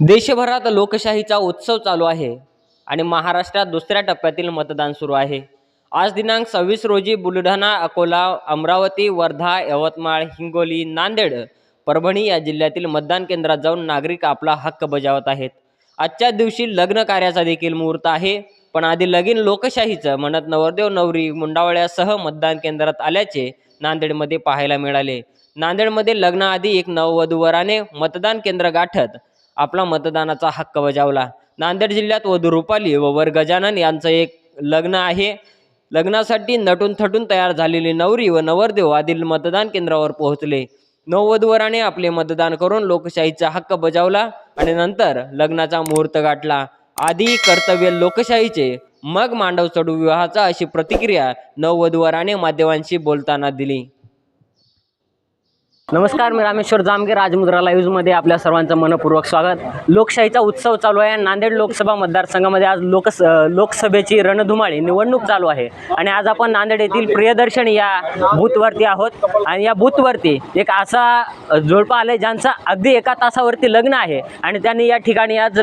देशभरात लोकशाहीचा उत्सव चालू आहे आणि महाराष्ट्रात दुसऱ्या टप्प्यातील मतदान सुरू आहे. आज दिनांक सव्वीस रोजी बुलढाणा अकोला अमरावती वर्धा यवतमाळ हिंगोली नांदेड परभणी या जिल्ह्यातील मतदान केंद्रात जाऊन नागरिक आपला हक्क बजावत आहेत. आजच्या दिवशी लग्न कार्याचा देखील मुहूर्त आहे पण आधी लगीन लोकशाहीचं म्हणत नवरदेव नवरी मुंडावळ्यासह मतदान केंद्रात आल्याचे नांदेडमध्ये पाहायला मिळाले. नांदेडमध्ये लग्नाआधी एक नववधूवराने मतदान केंद्र गाठत आपला मतदानाचा हक्क बजावला. नांदेड जिल्ह्यात वधू रुपाली व वर गजानन यांचं एक लग्न आहे. लग्नासाठी नटून थटून तयार झालेली नवरी व नवरदेव आधील मतदान केंद्रावर पोहोचले. नववधूवराने आपले मतदान करून लोकशाहीचा हक्क बजावला आणि नंतर लग्नाचा मुहूर्त गाठला. आधी कर्तव्य लोकशाहीचे. मग मांडव चढू विवाहाचा अशी प्रतिक्रिया नववधूवराने माध्यमांशी बोलताना दिली. नमस्कार मी रामेश्वर जामगे राजमुद्रा लाईव्हमध्ये आपल्या सर्वांचं मनपूर्वक स्वागत. लोकशाहीचा उत्सव चालू आहे. नांदेड लोकसभा मतदारसंघामध्ये आज लोकस लोकसभेची रणधुमाळी निवडणूक चालू आहे. आणि आज आपण नांदेड येथील प्रियदर्शन या बूथवरती आहोत. आणि या बूथवरती एक असा जोडपा आले ज्यांचा अगदी एका तासावरती लग्न आहे. आणि त्यांनी या ठिकाणी आज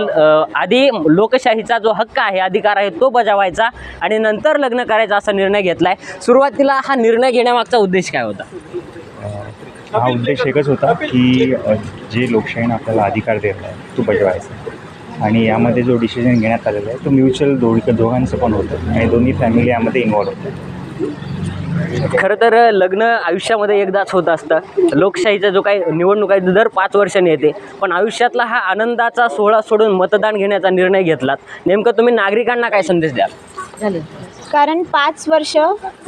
आधी लोकशाहीचा जो हक्क आहे अधिकार आहे तो बजावायचा आणि नंतर लग्न करायचा असा निर्णय घेतला आहे सुरुवातीला हा निर्णय घेण्यामागचा उद्देश काय होता? हा उद्देश एकच होता की जे लोकशाहीने आपल्याला अधिकार दिला आहे तो बजवायचा. आणि यामध्ये जो डिसिजन घेण्यात आलेला आहे तो म्युच्युअल दोघ दोघांचं पण होतं. आणि दोन्ही फॅमिली यामध्ये इन्वॉल्व होतात खरं तर लग्न आयुष्यामध्ये एकदाच होत असतं. लोकशाहीचा जो काही निवडणूक आहे दर पाच वर्षांनी येते. पण आयुष्यातला हा आनंदाचा सोहळा सोडून मतदान घेण्याचा निर्णय घेतलात. नेमकं तुम्ही नागरिकांना काय संदेश द्याल? कारण पाच वर्ष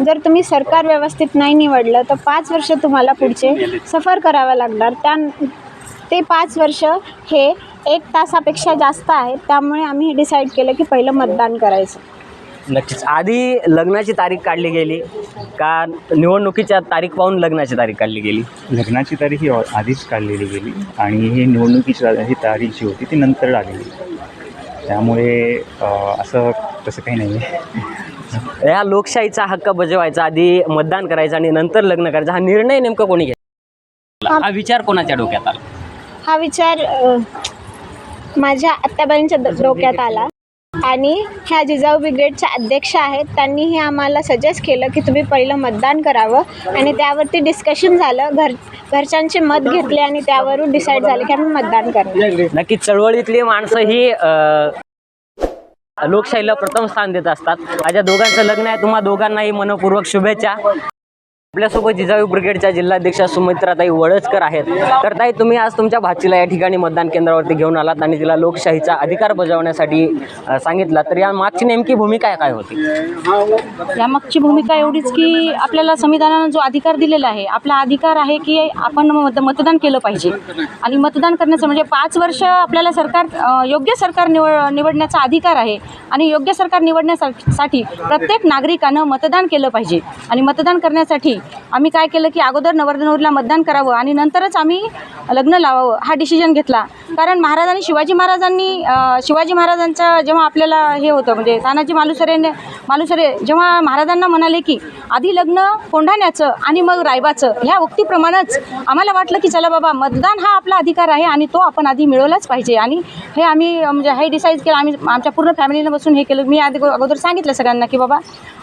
जर तुम्ही सरकार व्यवस्थित नाही निवडलं तर पाच वर्ष तुम्हाला पुढचे सफर करावं लागणार. त्या ते पाच वर्ष हे एक तासापेक्षा जास्त आहेत त्यामुळे आम्ही हे डिसाईड केलं की पहिलं मतदान करायचं. नक्कीच. आधी लग्नाची तारीख काढली गेली. का निवडणुकीच्या तारीख पाहून लग्नाची तारीख काढली गेली? लग्नाची तारीख ही आधीच काढलेली गेली. आणि ही निवडणुकीची ही तारीख जी होती ती नंतर आलेली त्यामुळे असं तसं काही नाही आहे या लोकशाहीचा हक्क बजवायचा आधी मतदान करायचं आणि नंतर लग्न करायचं हा निर्णय नेमका कोणी घेतला? हा. विचार कोणाच्या डोक्यात आला? हा विचार अ, माझ्या आत्याबाईंच्या ड- डोक्यात आला. आणि ह्या जिजाऊ ब्रिगेडच्या अध्यक्ष आहेत त्यांनी हे आम्हाला सजेस्ट केलं की तुम्ही पहिलं मतदान करावं. आणि त्यावरती डिस्कशन झालं घर घरच्यांचे मत घेतले आणि त्यावरून डिसाईड झालं की आम्ही मतदान करणार. नक्की चळवळीतली माणसं ही अ, लोकशाहीला प्रथम स्थान देत असतात. माझ्या दोघांचं लग्न आहे. तुम्हा दोघांनाही मनपूर्वक शुभेच्छा. आपल्यासोबत जिजाऊ ब्रिगेडच्या जिल्हाध्यक्षा सुमित्राताई वडचकर आहेत. तर ताई तुम्ही आज तुमच्या भाचीला या ठिकाणी मतदान केंद्रावरती घेऊन आलात आणि तिला लोकशाहीचा अधिकार बजावण्यासाठी सांगितला. तर या मागची नेमकी भूमिका काय होती? या मागची भूमिका एवढीच की आपल्याला संविधानानं जो अधिकार दिलेला आहे आपला अधिकार आहे की आपण मत मतदान केलं पाहिजे. आणि मतदान करण्याचं म्हणजे पाच वर्ष आपल्याला सरकार योग्य सरकार निवड निवडण्याचा अधिकार आहे आणि योग्य सरकार निवडण्यासाठी प्रत्येक नागरिकानं मतदान केलं पाहिजे. आणि मतदान करण्यासाठी आम्ही काय केलं की अगोदर नवरदनवरीला मतदान करावं आणि नंतरच आम्ही लग्न लावावं हा डिसिजन घेतला. कारण महाराजांनी शिवाजी महाराजांनी शिवाजी महाराजांचा जेव्हा आपल्याला हे होतं म्हणजे तानाजी मालुसरेने मालुसरे जेव्हा महाराजांना म्हणाले की आधी लग्न कोंढाण्याचं आणि मग रायबाचं ह्या उक्तीप्रमाणेच आम्हाला वाटलं की चला बाबा मतदान हा आपला अधिकार आहे आणि तो आपण आधी मिळवलाच पाहिजे. आणि हे आम्ही म्हणजे हे डिसाईड केलं आम्ही आमच्या पूर्ण फॅमिलीनं बसून हे केलं. मी आधी अगोदर सांगितलं सगळ्यांना की बाबा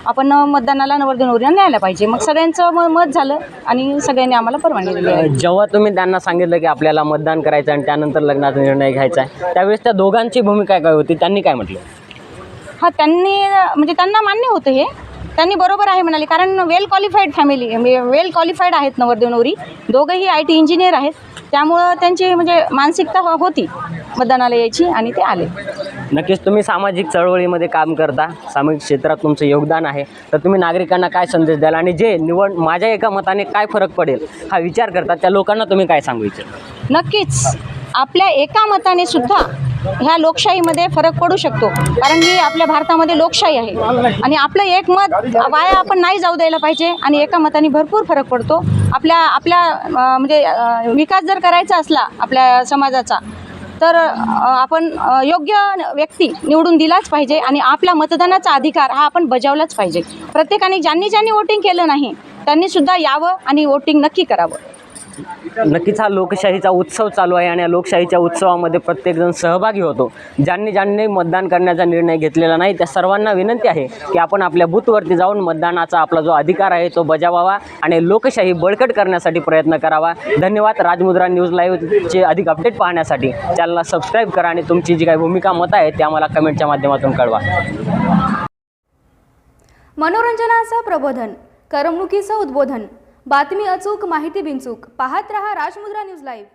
आपण मतदानाला नवरदनवरीला न्यायला पाहिजे. मग सगळ्यांचं म- मत झालं आणि सगळ्यांनी आम्हाला परवानगी दिली. आहे जेव्हा तुम्ही त्यांना सांगितलं की आपल्याला मतदान करायचं आणि त्यानंतर लग्नाचा निर्णय घ्यायचा आहे त्यावेळेस त्या दोघांची भूमिका काय होती? त्यांनी काय म्हटलं? हां त्यांनी म्हणजे त्यांना मान्य होतं हे. त्यांनी बरोबर आहे म्हणाले कारण well qualified family well qualified आहेत नवरदेव नवरी. दोघंही आय टी इंजिनियर आहेत. त्यामुळं त्यांची म्हणजे मानसिकता हो- होती. मतदानाला यायची आणि ते आले. नक्कीच तुम्ही सामाजिक चळवळीमध्ये काम करता सामाजिक क्षेत्रात तुमचं योगदान आहे तर तुम्ही नागरिकांना काय संदेश द्याल आणि जे निवड माझ्या एका मताने काय फरक पडेल हा विचार करता त्या लोकांना तुम्ही काय सांगू इच्छिता? नक्कीच. आपल्या एका मताने सुद्धा ह्या लोकशाहीमध्ये फरक पडू शकतो. कारण ही आपल्या भारतामध्ये लोकशाही आहे. आणि आपलं एक मत वाया आपण नाही जाऊ द्यायला पाहिजे आणि एका मताने भरपूर फरक पडतो. आपल्या आपल्या म्हणजे विकास जर करायचा असला आपल्या समाजाचा तर आपण योग्य व्यक्ती निवडून दिलाच पाहिजे आणि आपला मतदानाचा अधिकार हा आपण बजावलाच पाहिजे. प्रत्येकाने ज्यांनी ज्यांनी वोटिंग केलं नाही त्यांनी सुद्धा यावं आणि वोटिंग नक्की करावं. नक्कीच हा लोकशाहीचा उत्सव चालू आहे आणि या लोकशाहीच्या उत्सवामध्ये प्रत्येकजण सहभागी होतो. ज्यांनी ज्यांनी मतदान करण्याचा निर्णय घेतलेला नाही त्या सर्वांना विनंती आहे की आपण आपल्या बूथवरती जाऊन मतदानाचा आपला जो अधिकार आहे तो बजावावा आणि लोकशाही बळकट करण्यासाठी प्रयत्न करावा. धन्यवाद राजमुद्रा न्यूज लाईव्हचे अधिक अपडेट पाहण्यासाठी. चॅनलला सबस्क्राईब करा आणि तुमची जी काही भूमिका मतं आहे ते आम्हाला कमेंटच्या माध्यमातून कळवा. मनोरंजनाचं प्रबोधन करमणुकीचं उद्बोधन. बातमी अचूक माहिती बिनचूक. पाहत रहा राजमुद्रा न्यूज लाईव्ह